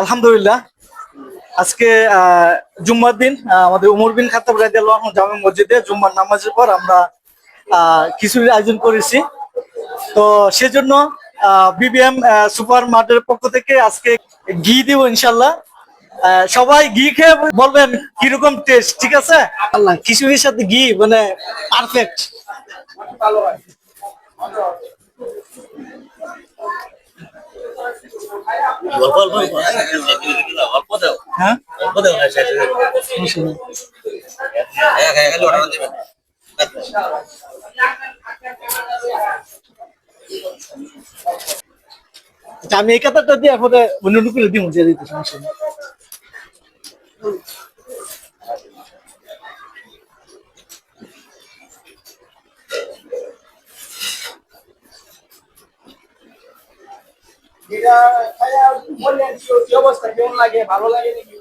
আলহামদুলিল্লাহ। আজকে আহ, জুম্মার দিন আমাদের উমর বিন খাতাব রাদিয়াল্লাহু জামে মসজিদে জুম্মার নামাজের পর আমরা আহ, খিচুড়ির আয়োজন করেছি। তো সেজন্য বিবিএম সুপার মার্টের পক্ষ থেকে আজকে ঘি দিব ইনশাল্লাহ আহ, সবাই ঘি খেয়ে বলবেন কীরকম টেস্ট ঠিক আছে? আল্লাহ খিচুড়ির সাথে ঘি মানে পারফেক্ট আমি এই কথাটা দিয়ে আপনাদের অন্য করে দিব দিতে সমস্যা নেই। এটা খায়া কি অবস্থা? কেমন লাগে? ভালো লাগে নাকি?